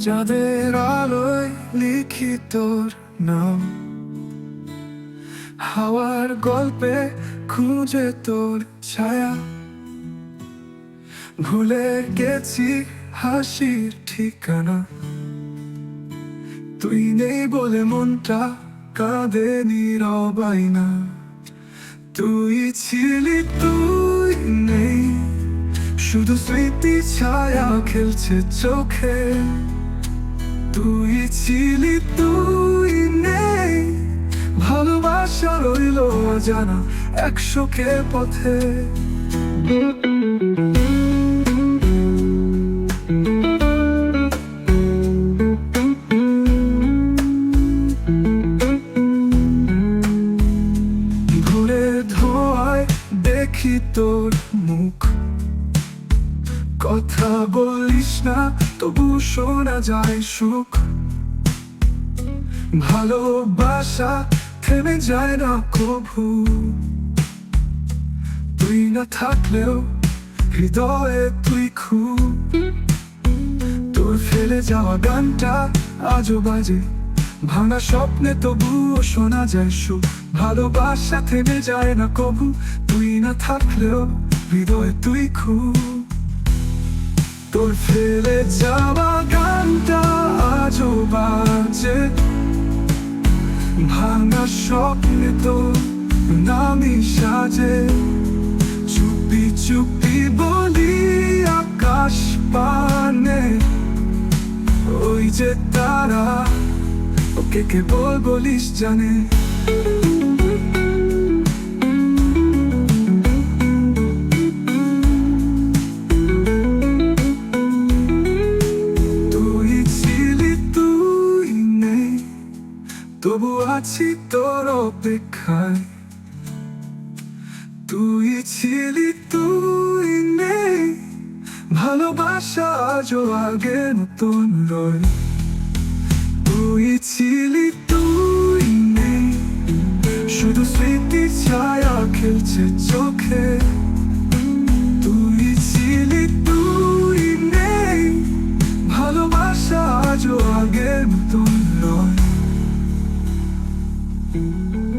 যাদের আলোয় লিখি তোর নাম। হাওয়ার গল্পে খুঁজে তোর ছায়া। ভুলে গেছি হাসির ঠিকানা। তুই নেই বলে মনটা কাঁদে নীরবাই না তুই ছিলি, তুই নেই। শুধু স্মৃতি ছায়া খেলছে চোখে। তুই ছিলি, তুই নেই। ভালোবাসা রইল জানা একশোকে পথে। ঘুরে ধোয়ায় দেখি তোর মুখ। কথা বলিস না তবু শোনা যায় সুখ। ভালোবাসা থেমে যায় না কভু। তুই না থাকলেও হৃদয়ে তুই খুব। তোর ফেলে যাওয়া গানটা আজও বাজে। ভাঙা স্বপ্নে তবুও শোনা যায় সুখ। ভালোবাসা থেমে যায় না কবু তুই না থাকলেও হৃদয়ে তুই খুব। তোর ফেলে যাওয়া গানটা আজও বাজে। ভাঙা স্বপ্নে তো নামি সাজে। চুপি চুপি বলি আকাশ পানে। ওই যে তারা, ওকে কেবল বলিস জানে? তবু আছি তোর অপেক্ষায়। তুই ছিলি, তুই নেই। ভালোবাসা আজও আগের মতন রয়। তুই ছিলি, তুই নেই। শুধু স্মৃতি ছায়া খেলছে চোখে। Mm-hmm.